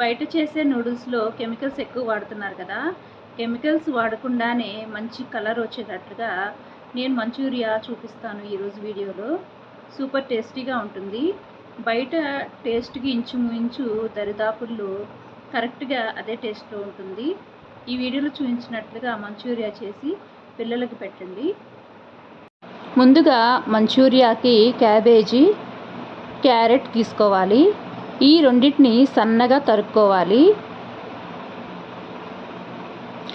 బయట చేసే నూడిల్స్లో కెమికల్స్ ఎక్కువ వాడుతున్నారు కదా కెమికల్స్ వాడకుండానే మంచి కలర్ వచ్చేటట్లుగా నేను మంచూరియా చూపిస్తాను ఈరోజు వీడియోలో. సూపర్ టేస్టీగా ఉంటుంది. బయట టేస్ట్కి ఇంచుమించు దరిదాపుల్లో కరెక్ట్గా అదే టేస్ట్లో ఉంటుంది. ఈ వీడియోలో చూపించినట్లుగా మంచూరియా చేసి పిల్లలకి పెట్టండి. ముందుగా మంచూరియాకి క్యాబేజీ క్యారెట్ తీసుకోవాలి. ఈ రెండింటిని సన్నగా తరుక్కోవాలి.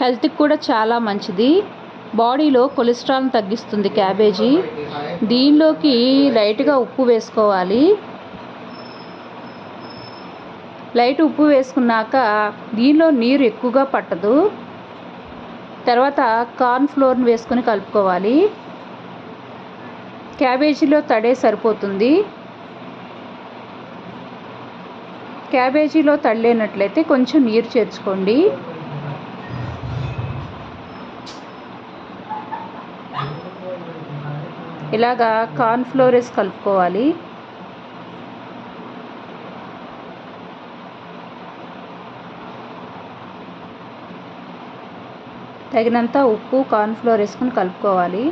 హెల్త్కి కూడా చాలా మంచిది. బాడీలో కొలెస్ట్రాల్ని తగ్గిస్తుంది క్యాబేజీ. దీనిలోకి లైట్గా ఉప్పు వేసుకోవాలి. లైట్ ఉప్పు వేసుకున్నాక దీనిలో నీరు ఎక్కువగా పట్టదు. తర్వాత కార్న్ ఫ్లోర్ని వేసుకొని కలుపుకోవాలి. క్యాబేజీలో తడే సరిపోతుంది. క్యాబేజీలో తడలేనట్లయితే కొంచెం నీరు చేర్చుకోండి. ఇలాగా కార్న్ ఫ్లోరెస్ కలుపుకోవాలి. తగినంత ఉప్పు కార్న్ ఫ్లోర్ వేసుకుని కలుపుకోవాలి.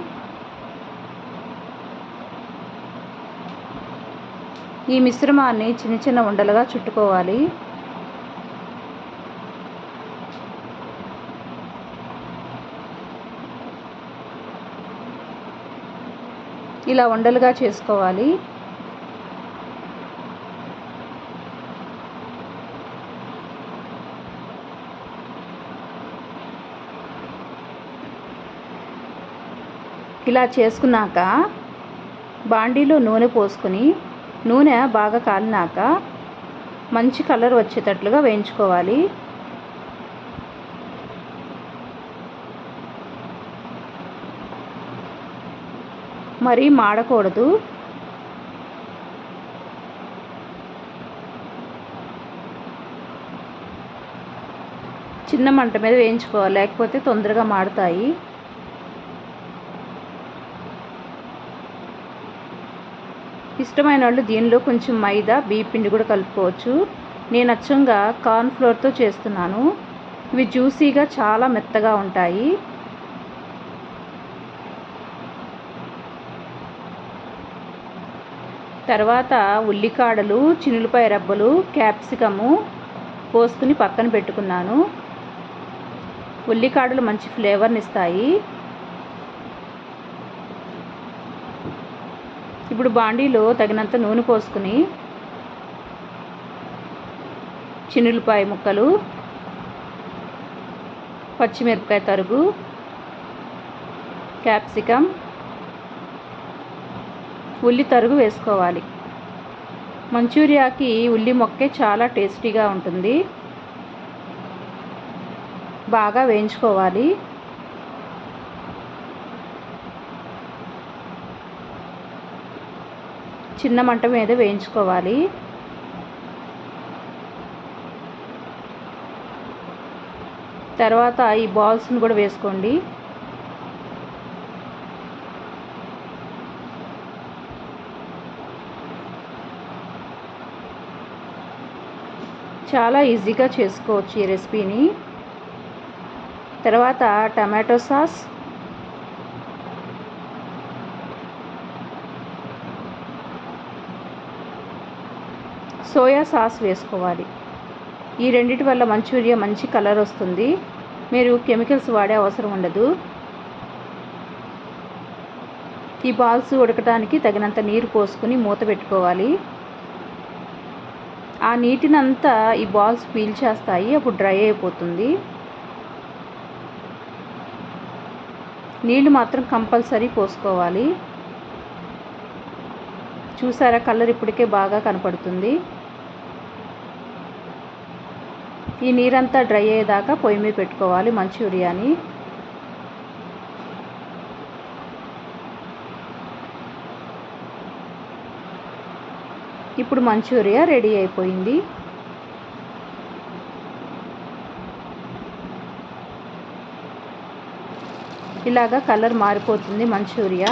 ఈ మిశ్రమాన్ని చిన్న చిన్న ఉండలుగా చుట్టుకోవాలి. ఇలా ఉండలుగా చేసుకోవాలి. ఇలా చేసుకున్నాక బాండీలో నూనె పోసుకొని నూనె బాగా కాలినాక మంచి కలర్ వచ్చేటట్లుగా వేయించుకోవాలి. మరీ మాడకూడదు. చిన్న మంట మీద వేయించుకోవాలి లేకపోతే తొందరగా మాడతాయి. ఇష్టమైన వాళ్ళు దీనిలో కొంచెం మైదా బియ్య పిండి కూడా కలుపుకోవచ్చు. నేను అచ్చంగా కార్న్ ఫ్లోర్తో చేస్తున్నాను. ఇవి జ్యూసీగా చాలా మెత్తగా ఉంటాయి. తర్వాత ఉల్లికాడలు చినులపాయ రబ్బలు క్యాప్సికము పోసుకుని పక్కన పెట్టుకున్నాను. ఉల్లికాడలు మంచి ఫ్లేవర్ని ఇస్తాయి. ఇప్పుడు బాండీలో తగినంత నూనె పోసుకుని చిన్నులపాయ ముక్కలు పచ్చిమిరపకాయ తరుగు క్యాప్సికమ్ ఉల్లి తరుగు వేసుకోవాలి. మంచూరియాకి ఉల్లి మొక్కే చాలా టేస్టీగా ఉంటుంది. బాగా వేయించుకోవాలి. చిన్న మంట మీద వేయించుకోవాలి. తర్వాత ఈ బాల్స్ని కూడా వేసుకోండి. చాలా ఈజీగా చేసుకోవచ్చు ఈ రెసిపీని. తర్వాత టమాటో సాస్ సోయా సాస్ వేసుకోవాలి. ఈ రెండిటి వల్ల మంచూరియా మంచి కలర్ వస్తుంది. మీరు కెమికల్స్ వాడే అవసరం ఉండదు. ఈ బాల్స్ ఉడకటానికి తగినంత నీరు పోసుకుని మూత పెట్టుకోవాలి. ఆ నీటినంతా ఈ బాల్స్ పీల్చేస్తాయి అప్పుడు డ్రై అయిపోతుంది. నీళ్ళు మాత్రం కంపల్సరీ పోసుకోవాలి. చూసారా? కలర్ ఇప్పటికే బాగా కనపడుతుంది. ఈ నీరంతా డ్రై అయ్యేదాకా పొయ్యి మీద పెట్టుకోవాలి మంచూరియాని ఇప్పుడు మంచూరియా రెడీ అయిపోయింది. ఇలాగా కలర్ మారిపోతుంది మంచూరియా